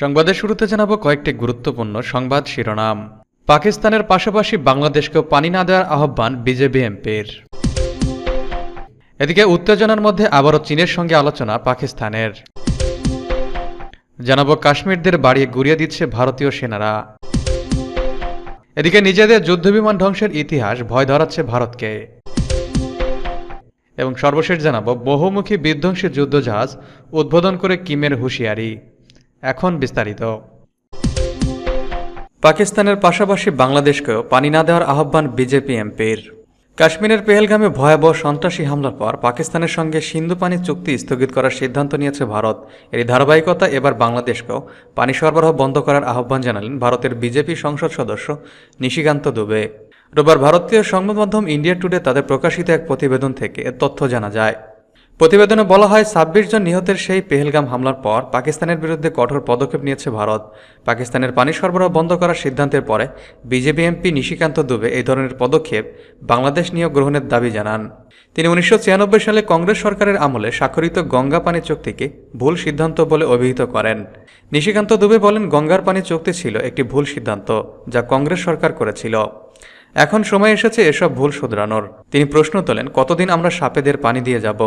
সংবাদের শুরুতে জানাব কয়েকটি গুরুত্বপূর্ণ সংবাদ শিরোনাম। পাকিস্তানের পাশাপাশি বাংলাদেশকেও পানি না দেওয়ার আহ্বান বিজেপি এমপির। এদিকে উত্তেজনার মধ্যে আবারও চীনের সঙ্গে আলোচনা পাকিস্তানের। জানাব কাশ্মীরদের বাড়িয়ে গুড়িয়ে দিচ্ছে ভারতীয় সেনারা। এদিকে নিজেদের যুদ্ধবিমান ধ্বংসের ইতিহাস ভয় ধরাচ্ছে ভারতকে। এবং সর্বশেষ জানাব বহুমুখী বিধ্বংসী যুদ্ধজাহাজ উদ্বোধন করে কিমের হুঁশিয়ারি। এখন বিস্তারিত। পাকিস্তানের পাশাপাশি বাংলাদেশকেও পানি না দেওয়ার আহ্বান বিজেপি এমপির। কাশ্মীরের পেহেলগামে ভয়াবহ সন্ত্রাসী হামলার পর পাকিস্তানের সঙ্গে সিন্ধু পানি চুক্তি স্থগিত করার সিদ্ধান্ত নিয়েছে ভারত। এর ধারাবাহিকতা এবার বাংলাদেশকেও পানি সরবরাহ বন্ধ করার আহ্বান জানালেন ভারতের বিজেপি সংসদ সদস্য নিশিকান্ত দুবে। রোববার ভারতীয় সংবাদ মাধ্যম ইন্ডিয়া টুডে তাদের প্রকাশিত এক প্রতিবেদন থেকে তথ্য জানা যায়। প্রতিবেদনে বলা হয়, ছাব্বিশ জন নিহতের সেই পেহেলগাম হামলার পর পাকিস্তানের বিরুদ্ধে কঠোর পদক্ষেপ নিয়েছে ভারত। পাকিস্তানের পানি সরবরাহ বন্ধ করার সিদ্ধান্তের পরে বিজেপি এমপি নিশিকান্ত দুবে এই ধরনের পদক্ষেপ বাংলাদেশ নিয়োগ গ্রহণের দাবি জানান। তিনি উনিশশো ছিয়ানব্বই সালে কংগ্রেস সরকারের আমলে স্বাক্ষরিত গঙ্গা পানি চুক্তিকে ভুল সিদ্ধান্ত বলে অভিহিত করেন। নিশিকান্ত দুবে বলেন, গঙ্গার পানি চুক্তি ছিল একটি ভুল সিদ্ধান্ত যা কংগ্রেস সরকার করেছিল। এখন সময় এসেছে এসব ভুল শুধরানোর। তিনি প্রশ্ন তোলেন, কতদিন আমরা সাপেদের পানি দিয়ে যাব?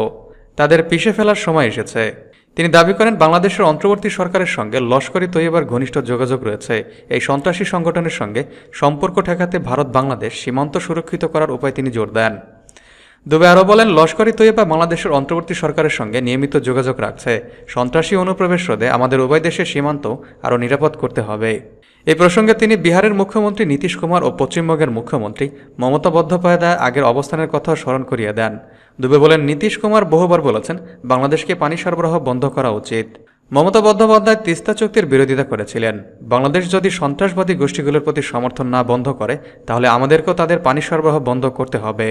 তাদের পিষে ফেলার সময় এসেছে। তিনি দাবি করেন, বাংলাদেশের অন্তর্বর্তী সরকারের সঙ্গে লস্করি তৈয়বার ঘনিষ্ঠ যোগাযোগ রয়েছে। এই সন্ত্রাসী সংগঠনের সঙ্গে সম্পর্ক ঠেকাতে ভারত বাংলাদেশ সীমান্ত সুরক্ষিত করার উপায় তিনি জোর দেন। দুবে আরও বলেন, লস্করি তৈয়বা বাংলাদেশের অন্তর্বর্তী সরকারের সঙ্গে নিয়মিত যোগাযোগ রাখছে। সন্ত্রাসী অনুপ্রবেশ রোধে আমাদের উভয় দেশের সীমান্ত আরও নিরাপদ করতে হবে। এই প্রসঙ্গে তিনি বিহারের মুখ্যমন্ত্রী নীতিশ কুমার ও পশ্চিমবঙ্গের মুখ্যমন্ত্রী মমতা বন্দ্যোপাধ্যায় আগের অবস্থানের কথা স্মরণ করিয়ে দেন। দুবে বলেন, নীতিশ কুমার বহুবার বলেছেন, বাংলাদেশকে পানি সরবরাহ বন্ধ করা উচিত। মমতা বন্দ্যোপাধ্যায় তিস্তা চুক্তির বিরোধিতা করেছিলেন। বাংলাদেশ যদি সন্ত্রাসবাদী গোষ্ঠীগুলোর প্রতি সমর্থন না বন্ধ করে, তাহলে আমাদেরকেও তাদের পানি সরবরাহ বন্ধ করতে হবে।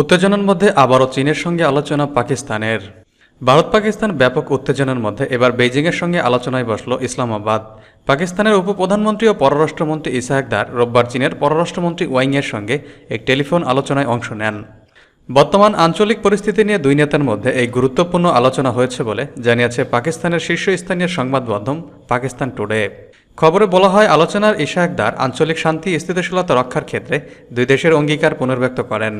উত্তেজনার মধ্যে আবারও চীনের সঙ্গে আলোচনা পাকিস্তানের। ভারত পাকিস্তান ব্যাপক উত্তেজনার মধ্যে এবার বেইজিংয়ের সঙ্গে আলোচনায় বসল ইসলামাবাদ। পাকিস্তানের উপপ্রধানমন্ত্রী ও পররাষ্ট্রমন্ত্রী ইসাহাকদার রোববার চীনের পররাষ্ট্রমন্ত্রী ওয়াইংয়ের সঙ্গে এক টেলিফোন আলোচনায় অংশ নেন। বর্তমান আঞ্চলিক পরিস্থিতি নিয়ে দুই নেতার মধ্যে এই গুরুত্বপূর্ণ আলোচনা হয়েছে বলে জানিয়েছে পাকিস্তানের শীর্ষস্থানীয় সংবাদ মাধ্যম পাকিস্তান টুডে। খবরে বলা হয়, আলোচনার ইশাকদার আঞ্চলিক শান্তি স্থিতিশীলতা রক্ষার ক্ষেত্রে দুই দেশের অঙ্গীকার পুনর্ব্যক্ত করেন।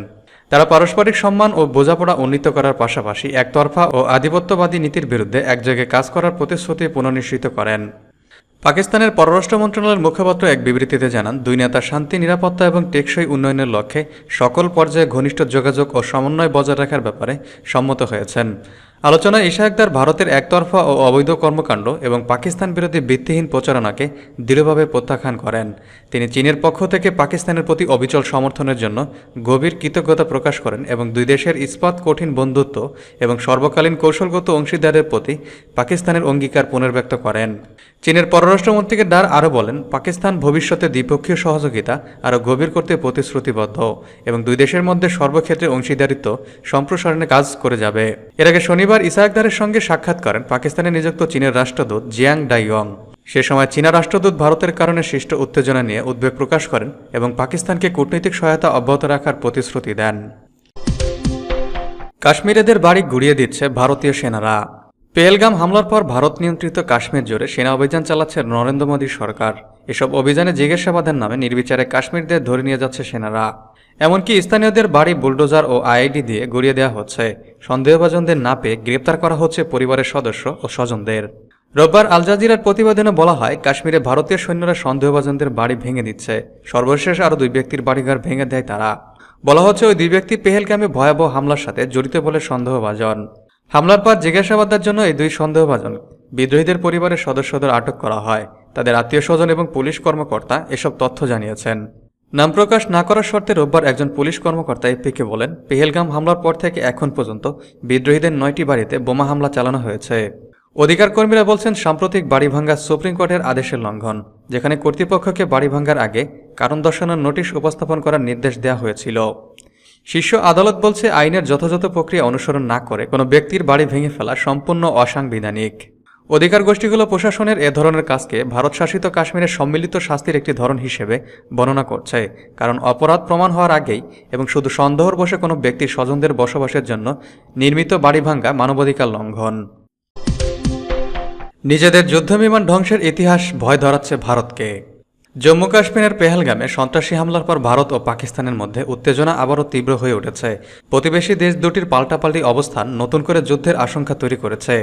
তারা পারস্পরিক সম্মান ও বোঝাপড়া উন্নীত করার পাশাপাশি একতরফা ও আধিপত্যবাদী নীতির বিরুদ্ধে একযোগে কাজ করার প্রতিশ্রুতি পুনর্নিশ্চিত করেন। পাকিস্তানের পররাষ্ট্র মন্ত্রণালয়ের মুখপাত্র এক বিবৃতিতে জানান, দুই নেতা শান্তি, নিরাপত্তা এবং টেকসই উন্নয়নের লক্ষ্যে সকল পর্যায়ে ঘনিষ্ঠ যোগাযোগ ও সমন্বয় বজায় রাখার ব্যাপারে সম্মত হয়েছেন। আলোচনায় ইশাকদার ভারতের একতরফা ও অবৈধ কর্মকাণ্ড এবং পাকিস্তান বিরোধী ভিত্তিহীন প্রচারণাকে দৃঢ়ভাবে প্রত্যাখ্যান করেন। তিনি চীনের পক্ষ থেকে পাকিস্তানের প্রতি অবিচল সমর্থনের জন্য গভীর কৃতজ্ঞতা প্রকাশ করেন এবং দুই দেশের ইস্পাত কঠিন বন্ধুত্ব এবং সর্বকালীন কৌশলগত অংশীদারের প্রতি পাকিস্তানের অঙ্গীকার পুনর্ব্যক্ত করেন। চীনের পররাষ্ট্রমন্ত্রীকে ডার আরও বলেন, পাকিস্তান ভবিষ্যতে দ্বিপক্ষীয় সহযোগিতা আরও গভীর করতে প্রতিশ্রুতিবদ্ধ এবং দুই দেশের মধ্যে সর্বক্ষেত্রে অংশীদারিত্ব সম্প্রসারণে কাজ করে যাবে। এর আগে শনিবার ইসাকদারের সঙ্গে সাক্ষাৎ করেন পাকিস্তানে নিযুক্ত চীনের রাষ্ট্রদূত জিয়াং ডাইয়ং সে সময় চীনা রাষ্ট্রদূত ভারতের কারণে সৃষ্ট উত্তেজনা নিয়ে উদ্বেগ প্রকাশ করেন এবং পাকিস্তানকে কূটনৈতিক সহায়তা অব্যাহত রাখার প্রতিশ্রুতি দেন। কাশ্মীরেদের বাড়ি গুড়িয়ে দিচ্ছে ভারতীয় সেনারা। পেহেলগাম হামলার পর ভারত নিয়ন্ত্রিত কাশ্মীর জুড়ে সেনা অভিযান চালাচ্ছে নরেন্দ্র মোদী সরকার। এসব অভিযানে জিজ্ঞাসাবাদের নামে নির্বিচারে কাশ্মীরদের ধরে নিয়ে যাচ্ছে সেনারা। এমনকি স্থানীয়দের বাড়ি, বুলডোজার ও আইআইডি দিয়ে গড়িয়ে দেওয়া হচ্ছে। সন্দেহভাজনদের না পেয়ে গ্রেপ্তার করা হচ্ছে পরিবারের সদস্য ও স্বজনদের। রোববার আল জাজিরার প্রতিবেদনে বলা হয়, কাশ্মীরে ভারতীয় সৈন্যরা সন্দেহভাজনদের বাড়ি ভেঙে দিচ্ছে। সর্বশেষ আরও দুই ব্যক্তির বাড়িঘর ভেঙে দেয় তারা। বলা হচ্ছে, ওই দুই ব্যক্তি পেহেলগামে ভয়াবহ হামলার সাথে জড়িত বলে সন্দেহভাজন। হামলার পর জিজ্ঞাসাবাদের জন্য এই দুই সন্দেহভাজন বিদ্রোহীদের পরিবারের সদস্যদের আটক করা হয়। তাদের আত্মীয় স্বজন এবং পুলিশ কর্মকর্তা এসব তথ্য জানিয়েছেন। নাম প্রকাশ না করার শর্তে রোববার একজন পুলিশ কর্মকর্তা এপিকে বলেন, পেহেলগাম হামলার পর থেকে এখন পর্যন্ত বিদ্রোহীদের নয়টি বাড়িতে বোমা হামলা চালানো হয়েছে। অধিকার কর্মীরা বলছেন, সাম্প্রতিক বাড়ি ভাঙ্গা সুপ্রিম কোর্টের আদেশের লঙ্ঘন, যেখানে কর্তৃপক্ষকে বাড়ি ভাঙ্গার আগে কারণ দর্শানোর নোটিশ উপস্থাপন করার নির্দেশ দেওয়া হয়েছিল। শীর্ষ আদালত বলছে, আইনের যথাযথ প্রক্রিয়া অনুসরণ না করে কোনো ব্যক্তির বাড়ি ভেঙে ফেলা সম্পূর্ণ অসাংবিধানিক। অধিকার গোষ্ঠীগুলো প্রশাসনের এ ধরনের কাজকে ভারত শাসিত কাশ্মীরের সম্মিলিত শাস্তির একটি ধরন হিসেবে বর্ণনা করছে, কারণ অপরাধ প্রমাণ হওয়ার আগেই এবং শুধু সন্দেহর বসে কোনো ব্যক্তির স্বজনদের বসবাসের জন্য নির্মিত বাড়ি ভাঙ্গা মানবাধিকার লঙ্ঘন। নিজেদের যুদ্ধবিমান ধ্বংসের ইতিহাস ভয় ধরাচ্ছে ভারতকে। জম্মু কাশ্মীরের পেহেলগামে সন্ত্রাসী হামলার পর ভারত ও পাকিস্তানের মধ্যে উত্তেজনা আবারও তীব্র হয়ে উঠেছে। প্রতিবেশী দেশ দুটির পাল্টাপাল্টি অবস্থান নতুন করে যুদ্ধের আশঙ্কা তৈরি করেছে।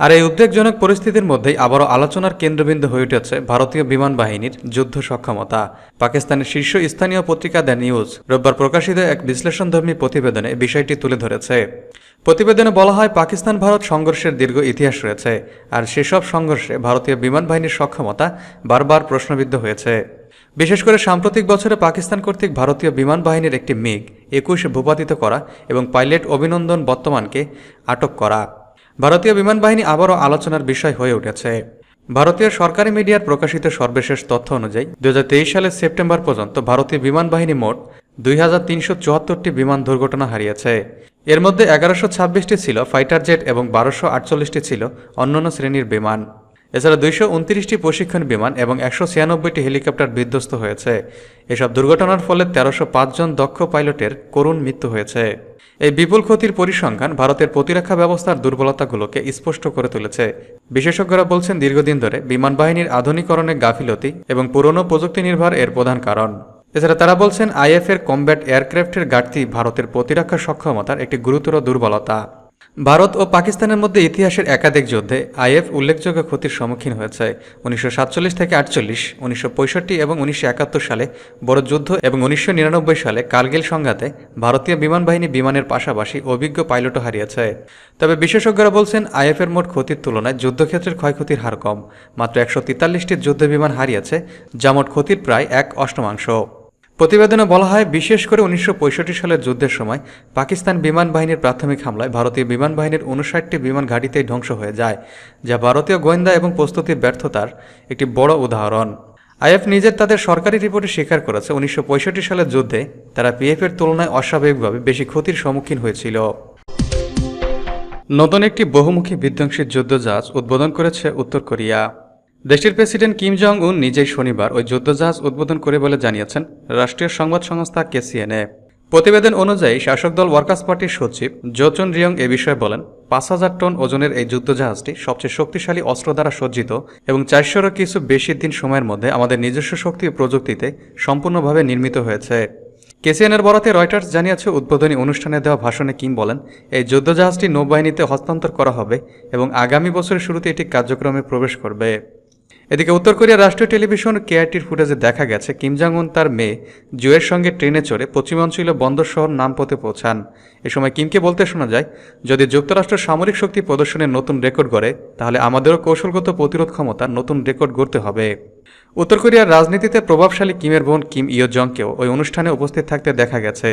আর এই উদ্বেগজনক পরিস্থিতির মধ্যেই আবারও আলোচনার কেন্দ্রবিন্দু হয়ে উঠেছে ভারতীয় বিমান বাহিনীর যুদ্ধ সক্ষমতা। পাকিস্তানের শীর্ষ স্থানীয় পত্রিকা দ্য নিউজ রোববার প্রকাশিত এক বিশ্লেষণধর্মী প্রতিবেদনে বিষয়টি তুলে ধরেছে। প্রতিবেদনে বলা হয় পাকিস্তান ভারত সংঘর্ষের দীর্ঘ ইতিহাস রয়েছে আর সেসব সংঘর্ষে ভারতীয় বিমান বাহিনীর সক্ষমতা বারবার প্রশ্নবিদ্ধ হয়েছে। বিশেষ করে সাম্প্রতিক বছরে পাকিস্তান কর্তৃক ভারতীয় বিমান বাহিনীর একটি মিগ একুশ ভূপাতিত করা এবং পাইলট অভিনন্দন বর্তমানকে আটক করা। ভারতীয় বিমান বাহিনী আবারও আলোচনার বিষয় হয়ে উঠেছে। ভারতীয় সরকারি মিডিয়ার প্রকাশিত সর্বশেষ তথ্য অনুযায়ী দু হাজার তেইশ সালের সেপ্টেম্বর পর্যন্ত ভারতীয় বিমান বাহিনী মোট দুই বিমান দুর্ঘটনা হারিয়েছে। এর মধ্যে এগারোশো ছাব্বিশটি ছিল ফাইটার জেট এবং বারোশো আটচল্লিশটি ছিল অন্যান্য শ্রেণির বিমান। এছাড়া দুইশো উনত্রিশটি প্রশিক্ষণ বিমান এবং একশো ছিয়ানব্বইটি হেলিকপ্টার বিধ্বস্ত হয়েছে। এসব দুর্ঘটনার ফলে তেরোশো জন দক্ষ পাইলটের করুণ মৃত্যু হয়েছে। এই বিপুল ক্ষতির পরিসংখ্যান ভারতের প্রতিরক্ষা ব্যবস্থার দুর্বলতাগুলোকে স্পষ্ট করে তুলেছে। বিশেষজ্ঞরা বলছেন, দীর্ঘদিন ধরে বিমান বাহিনীর আধুনিকরণে গাফিলতি এবং পুরনো প্রযুক্তি নির্ভর এর প্রধান কারণ। এছাড়া তারা বলছেন, আইএফ এর কম্ব্যাট এয়ারক্রাফটের ঘাটতি ভারতের প্রতিরক্ষা সক্ষমতার একটি গুরুতর দুর্বলতা। ভারত ও পাকিস্তানের মধ্যে ইতিহাসের একাধিক যুদ্ধে আইএফ উল্লেখযোগ্য ক্ষতির সম্মুখীন হয়েছে। উনিশশো সাতচল্লিশ থেকে আটচল্লিশ, উনিশশো এবং উনিশশো একাত্তর সালে বড় যুদ্ধ এবং উনিশশো নিরানব্বই সালে কার্গিল সংঘাতে ভারতীয় বিমান বাহিনী বিমানের পাশাপাশি অভিজ্ঞ পাইলটও হারিয়েছে। তবে বিশেষজ্ঞরা বলছেন, আইএফের মোট ক্ষতির তুলনায় যুদ্ধক্ষেত্রের ক্ষয়ক্ষতির হার কম। মাত্র একশো তেতাল্লিশটি যুদ্ধ বিমান হারিয়েছে, যা মোট ক্ষতির প্রায় এক অষ্টমাংশ। প্রতিবেদনে বলা হয়, বিশেষ করে উনিশশো পঁয়ষট্টি সালের যুদ্ধের সময় পাকিস্তান বিমান বাহিনীর প্রাথমিক হামলায় ভারতীয় বিমান বাহিনীর উনষাটটি বিমান ঘাঁটিতেই ধ্বংস হয়ে যায়, যা ভারতীয় গোয়েন্দা এবং প্রস্তুতির ব্যর্থতার একটি বড় উদাহরণ। আইএফ নিজের তাদের সরকারি রিপোর্টে স্বীকার করেছে, উনিশশো পঁয়ষট্টি সালের যুদ্ধে তারা পিএফের তুলনায় অস্বাভাবিকভাবে বেশি ক্ষতির সম্মুখীন হয়েছিল। নতুন একটি বহুমুখী বিধ্বংসী যুদ্ধজাহাজ উদ্বোধন করেছে উত্তর কোরিয়া। দেশটির প্রেসিডেন্ট কিম জং উন নিজেই শনিবার ওই যুদ্ধজাহাজ উদ্বোধন করে বলে জানিয়েছেন রাষ্ট্রীয় সংবাদ সংস্থা কেসিএনএ প্রতিবেদন অনুযায়ী শাসক দল ওয়ার্কার্স পার্টির সচিব জোচুন রিয়ং এ বিষয়ে বলেন, পাঁচ হাজার টন ওজনের এই যুদ্ধজাহাজটি সবচেয়ে শক্তিশালী অস্ত্র দ্বারা সজ্জিত এবং চারশোরও কিছু বেশি দিন সময়ের মধ্যে আমাদের নিজস্ব শক্তি ও প্রযুক্তিতে সম্পূর্ণভাবে নির্মিত হয়েছে। কেসিএনের বরাতে রয়টার্স জানিয়েছে, উদ্বোধনী অনুষ্ঠানে দেওয়া ভাষণে কিম বলেন, এই যুদ্ধজাহাজটি নৌবাহিনীতে হস্তান্তর করা হবে এবং আগামী বছরের শুরুতে এটি কার্যক্রমে প্রবেশ করবে। এদিকে উত্তর কোরিয়ার রাষ্ট্রীয় টেলিভিশন কেআরটির ফুটেজে দেখা গেছে, কিম উন তার মেয়ে জুয়ের সঙ্গে ট্রেনে চড়ে পশ্চিমাঞ্চলীয় বন্দর শহর নামপথে পৌঁছান। এ সময় কিমকে বলতে শোনা যায়, যদি যুক্তরাষ্ট্র সামরিক শক্তি প্রদর্শনের নতুন রেকর্ড গড়ে, তাহলে আমাদেরও কৌশলগত প্রতিরোধ ক্ষমতা নতুন রেকর্ড গড়তে হবে। উত্তর কোরিয়ার রাজনীতিতে প্রভাবশালী কিমের বোন কিম ইয় জংকেও ওই অনুষ্ঠানে উপস্থিত থাকতে দেখা গেছে।